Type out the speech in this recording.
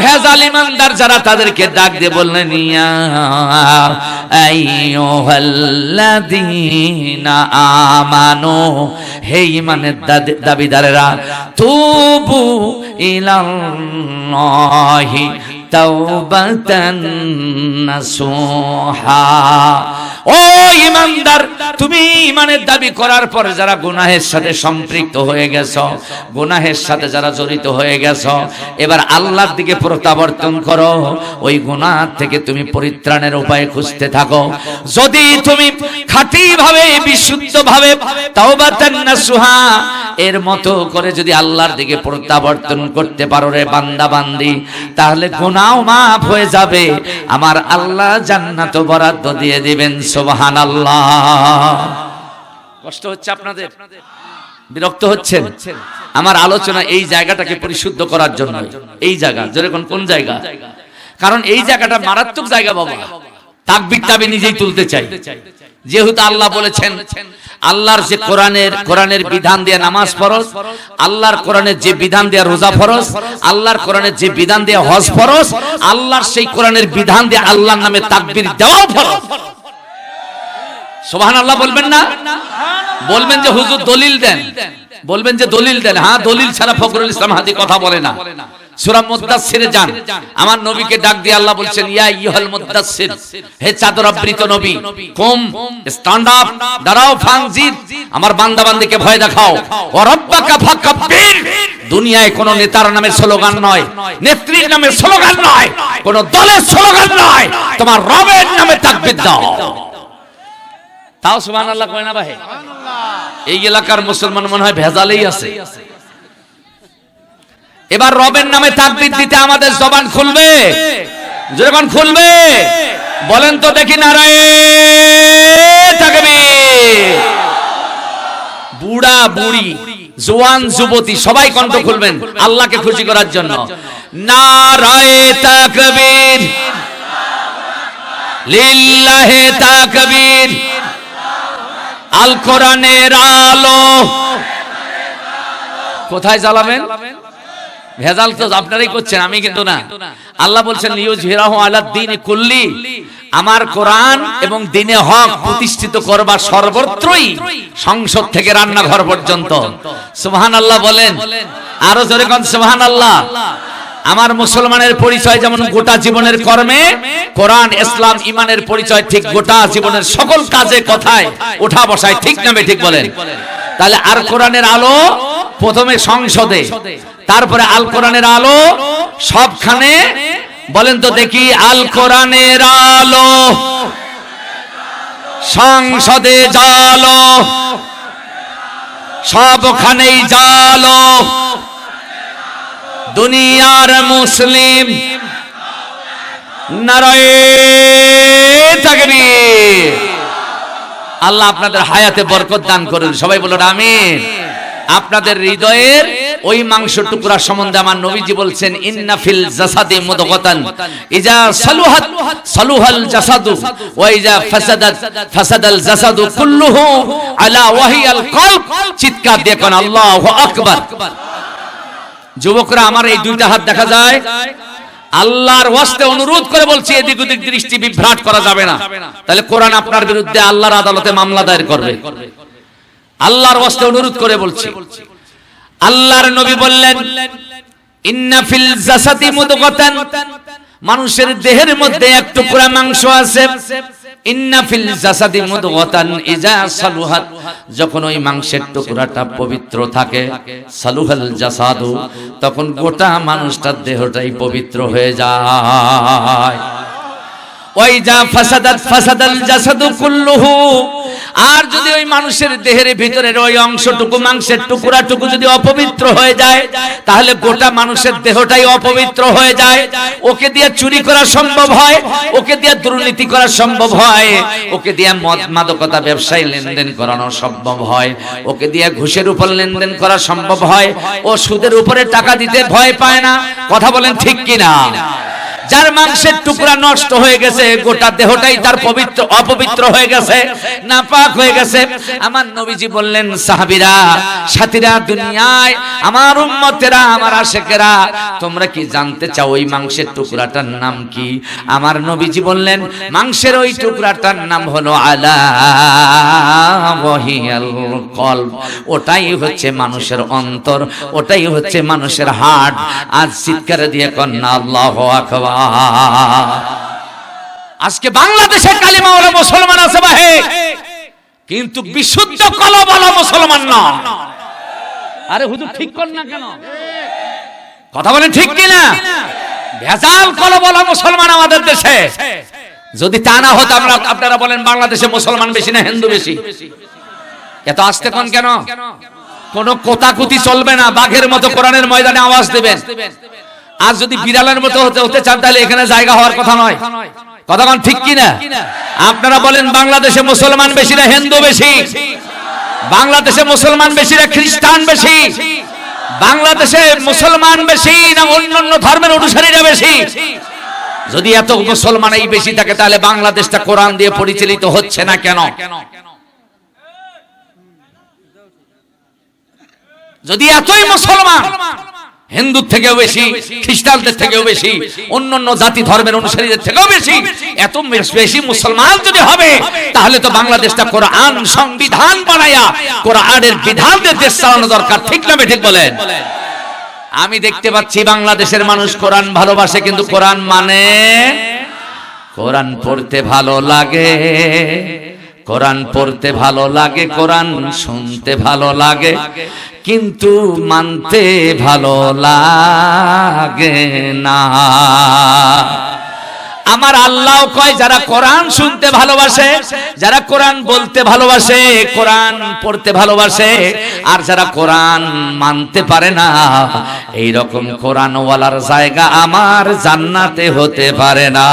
ভেজাল ইমানদার যারা তাদেরকে ডাক দিয়ে বললেন আমানু, হে ইমানের দাবিদারেরা, তুবু ইলাল্লাহি তাওবাতান নাসুহা। ও ইমানদার, তুমি ইমানের দাবি করার পর যারা গুনাহের সাথে সম্পৃক্ত হয়ে গেছো, গুনাহের সাথে যারা জড়িত হয়ে গেছো, এবার আল্লাহর দিকে প্রত্যাবর্তন করো। ওই গুনাহ থেকে তুমি পরিত্রাণের উপায় খুঁজতে থাকো। যদি তুমি খাঁটি ভাবে বিশুদ্ধ ভাবে তাওবাতান নাসুহা, এর মতো করে যদি আল্লাহর দিকে প্রত্যাবর্তন করতে পারো রে বান্দা বান্দি তাহলে গুনাও মাফ হয়ে যাবে। আমার আল্লাহ জান্নাত বরাদ্দ দিয়ে দিবেন সুবহানাল্লাহ। কষ্ট হচ্ছে আপনাদের? বিরক্ত হচ্ছেন? আমার আলোচনা এই জায়গাটাকে পরিশুদ্ধ করার জন্য। এই জায়গা যেরকম কোন জায়গা? কারণ এই জায়গাটা মারাত্মক জায়গা বাবা। তাকবির তাবি নিজেই তুলতে চাই। যেহেতু আল্লাহ বলেছেন, আল্লাহর যে কোরআনের কোরআনের বিধান দিয়ে নামাজ ফরজ, আল্লাহর কোরআনের যে বিধান দিয়ে রোজা ফরজ, আল্লাহর কোরআনের যে বিধান দিয়ে হজ ফরজ, আল্লাহর সেই কোরআনের বিধান দিয়ে আল্লাহর নামে তাকবির দেওয়াও ফরজ। সোহান আল্লাহ বলবেন না? বলবেন যে হুজুর দলিল দেন। বলবেন যে দলিল দেন। হ্যাঁ দলিল ছাড়া ফখরুল ইসলাম হাদি কথা বলে না। সূরা যান। আমার নবীকে ডাক দিয়ে আল্লাহ ইয়া হে চাদর আবৃত নবী, কুম স্ট্যান্ড আপ দাঁড়াও আমার বান্দা বান্দিকে ভয় দেখাও। ও রব্বাকা দুনিয়ায় কোন নেতার নামে স্লোগান নয়, নেত্রীর নামে স্লোগান নয়, কোন দলের স্লোগান নয়। তোমার রবের নামে তাকবীর দাও। তাও সুবহান আল্লাহ কয় না ভাই? এই এলাকার মুসলমান মনে হয় ভেজালেই আছে। এবার রবের নামে তাকবীর দিতে আমাদের জবান খুলবে। যখন খুলবে? বলেন তো দেখি নারায়ে তাকবীর। বুড়া বুড়ি জোয়ান যুবতী সবাই কণ্ঠ খুলবেন আল্লাহকে খুশি করার জন্য। নারায়ে তাকবীর। লিল্লাহে তাকবীর। আল কোরআনের আলো। কোথায় জ্বালাবেন? ভেজাল তো আপনারাই করছেন আমি কিন্তু না। আল্লাহ বলছেন লিউজ হিরাহ আলাদ দিন কুল্লি। আমার কোরআন এবং দিনে হক প্রতিষ্ঠিত করবার সর্বত্রই সংসদ থেকে রান্নাঘর পর্যন্ত। সুবহান আল্লাহ বলেন। আরও জোরে কোন সুবহান আল্লাহ। আমার মুসলমানের পরিচয় যেমন গোটা জীবনের কর্মে, কোরআন, ইসলাম ইমানের পরিচয় ঠিক গোটা জীবনের সকল কাজে, কথায়, ওঠা বসায়, ঠিক নামে ঠিক বলেন? তাহলে আর কোরআনের আলো প্রথমে সংসদে, তারপরে আল কোরআনের আলো সবখানে, বলেন তো দেখি, আল কোরআনের আলো সংসদে জালো, সবখানেই জালো। দুনিয়ার মুসলিম তাকবীর। আল্লাহ আপনাদের হায়াতে বরকত দান করুন। সবাই বলুন আমিন। আপনাদের হৃদয়ের ওই মাংস টুকরা সম্বন্ধে আমার নবীজি বলছেন, ইন্না ফিল জাসাদি মুদগাতান, ইজা সালুহাত, সালুহাল জাসাদু, ওয়া ইজা ফাসাদাত, ফাসাদাল জাসাদু কুল্লুহু আলা ওয়াহিয়াল কলব। চিৎকার দিয়ে কোন, আল্লাহু আকবার। যুবকরা, আমার এই দুইটা হাত দেখা যায়। আল্লাহর ওয়াস্তে অনুরোধ করে বলছি, এদিক ওদিক দৃষ্টি বিভ্রাট করা যাবে না। তাহলে কোরআন আপনার বিরুদ্ধে আল্লাহর আদালতে মামলা দায়ের করবে। আল্লাহর ওয়াস্তে অনুরোধ করে বলছি। আল্লাহর নবী বললেন, ইন্না ফিল জাসাদি মুদগাতান। মানুষের দেহের মধ্যে এক টুকরা মাংস আছে। ইন্না ফিল জাসাদি মুদগাতান ইজা সালুহাত। যখন ওই মাংসের টুকরাটা পবিত্র থাকে সালুহাল জাসাদু তখন গোটা মানুষটার দেহটাই পবিত্র হয়ে যায়। ওই যা ফাসাদাত ফাসাদাল জাসাদু কুল্লুহু। আর যদি ওই মানুষের দেহের ভিতরের ওই অংশটুকু, মাংসের টুকরাটুকু যদি অপবিত্র হয়ে যায়, তাহলে গোটা মানুষের দেহটাই অপবিত্র হয়ে যায়। ওকে দিয়ে চুরি করা সম্ভব হয়, ওকে দিয়ে দুর্নীতি করা সম্ভব হয়, ওকে দিয়ে মদ মাদকতা ব্যবসায় লেনদেন করানো সম্ভব হয়, ওকে দিয়ে ঘুষের উপর লেনদেন করা সম্ভব হয় ও সুদের উপরে টাকা দিতে ভয় পায় না। কথা বলেন ঠিক কিনা? যার মাংসের টুকরা নষ্ট হয়ে গেছে, গোটা দেহটাই তার পবিত্র, অপবিত্র হয়ে গেছে, নাপাক হয়ে গেছে। আমার নবীজি বললেন, সাহাবীরা, সাথীরা দুনিয়ায়, আমার উম্মতেরা, আমার আশেকেরা, তোমরা কি জানতে চাও ওই মাংসের টুকরাটার নাম কি? আমার নবীজি বললেন, মাংসের ওই টুকরাটার নাম হলো আলা কলব। ওটাই হচ্ছে মানুষের অন্তর, ওটাই হচ্ছে মানুষের হার্ট আজ চিৎকার দিয়ে কন্যা, আল্লাহ আকবার। আজকে বাংলাদেশে কালিমাওয়ালা মুসলমান আছে বাহে। কিন্তু বিশুদ্ধ কলবলা মুসলমান না। আরে হুজুর ঠিক কর না কেন? কথা বলেন ঠিক কিনা? ভেজাল কলবলা মুসলমান আমাদের দেশে। যদি তা না হতো আমরা আপনারা বলেন বাংলাদেশে মুসলমান বেশি না হিন্দু বেশি? এত আসতে কোন কেন? কোন কোতাকুতি চলবে না বাঘের মতো কোরআনের ময়দানে আওয়াজ দেবেন। আর যদি বিড়ালের মতো হতে হতে চান, তাহলে এখানে জায়গা হওয়ার কথা নয়। কথা কোন ঠিক কিনা? আপনারা বলেন বাংলাদেশে মুসলমান বেশি না হিন্দু বেশি? বাংলাদেশে মুসলমান বেশি না খ্রিস্টান বেশি? বাংলাদেশে মুসলমান বেশি না অন্যান্য ধর্মের অনুসারীরা বেশি? যদি এত মুসলমান এই বেশি থাকে, তাহলে বাংলাদেশটা কোরআন দিয়ে পরিচালিত হচ্ছে না কেন? যদি এতই মুসলমান হিন্দুর থেকেও বেশি খ্রিস্টানদের থেকেও বেশি অন্যান্য জাতি ধর্মের অনুসারীদের থেকেও বেশি। এত বেশি মুসলমান যদি হবে তাহলে তো বাংলাদেশটা কোরআন সংবিধান বানায়া কোরআনের বিধানদের দেশ চালানো দরকার ঠিক না ঠিক বলেন? আমি দেখতে পাচ্ছি বাংলাদেশের মানুষ কোরআন ভালোবাসে কিন্তু কোরআন মানে কোরআন পড়তে ভালো লাগে। কোরআন পড়তে ভালো লাগে, কোরআন শুনতে ভালো লাগে, কিন্তু মানতে ভালো লাগে না। আমার আল্লাহ কয়, যারা কোরআন শুনতে ভালোবাসে, যারা কোরআন বলতে ভালোবাসে, কোরআন পড়তে ভালোবাসে, আর যারা কোরআন মানতে পারে না এই রকম কোরআনওয়ালার জায়গা আমার জান্নাতে হতে পারে না।